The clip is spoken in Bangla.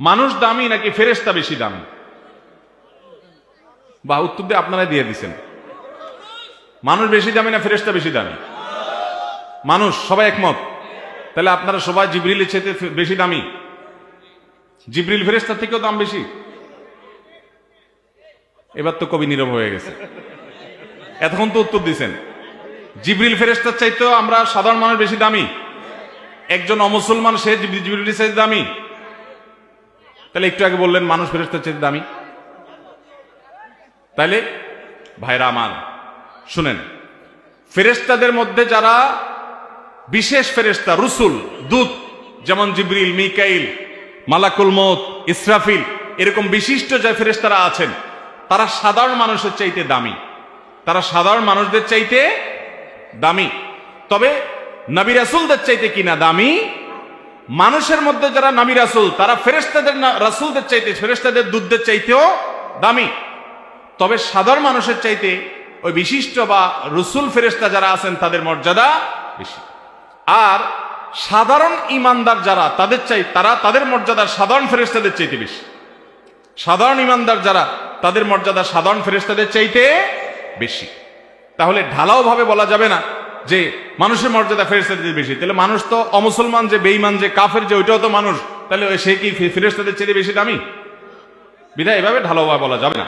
মানুষ দামি নাকি ফেরেস্তা বেশি দামি? বা উত্তর দিয়ে আপনারা দিয়ে দিচ্ছেন মানুষ বেশি দামি না ফেরেস্তা বেশি দামি? মানুষ, সবাই একমত? তাহলে আপনারা সবাই জিবরিলের চেয়ে বেশি দামি? জিবরিল ফেরেস্তার থেকেও দাম বেশি? এবার তো কবি নীরব হয়ে গেছে। এতক্ষণ তো উত্তর দিছেন। জিবরিল ফেরেস্তার চাইতেও আমরা সাধারণ মানুষ বেশি দামি? একজন অমুসলমান, সে জিবরি- জিবরিলের চাইতে দামি? তাহলে একটু আগে বললেন, মানুষ ফেরেস্তার চাইতে দামি। তাইলে, ভাইরা আমার, শুনেন ফেরেস্তাদের মধ্যে যারা বিশেষ ফেরেস্তা রুসুল, দূত, যেমন জিবরিল, মিকাইল, মালাকুল মত ইসরাফিল, এরকম বিশিষ্ট যে ফেরেস্তারা আছেন, তারা সাধারণ মানুষের চাইতে দামি। তারা সাধারণ মানুষদের চাইতে দামি। তবে নবী রাসুলদের চাইতে কিনা দামি? মানুষের মধ্যে যারা নবী রাসুল, তারা ফেরেস্তাদের রাসুলদের চাইতে ফেরেস্তাদের দুধদের চাইতেও দামি। তবে সাধারণ মানুষের চাইতে ওই বিশিষ্ট বা রসুল ফেরেস্তা যারা আছেন, তাদের মর্যাদা বেশি। আর সাধারণ ইমানদার যারা, তাদের চাই, তারা তাদের মর্যাদা সাধারণ ফেরেস্তাদের চাইতে বেশি। সাধারণ ইমানদার যারা, তাদের মর্যাদা সাধারণ ফেরেস্তাদের চাইতে বেশি। তাহলে ঢালাও ভাবে বলা যাবে না যে মানুষের মর্যাদা ফেরেস্তাদের বেশি, তাহলে মানুষ তো অমুসলমান যে বেইমান যে, কাফের যে, ওইটাও তো মানুষ, তাহলে সে কি ফেরেস্তাদের চেয়ে বেশি দামি? বিধায় এভাবে ঢালোভাবে বলা যাবে না।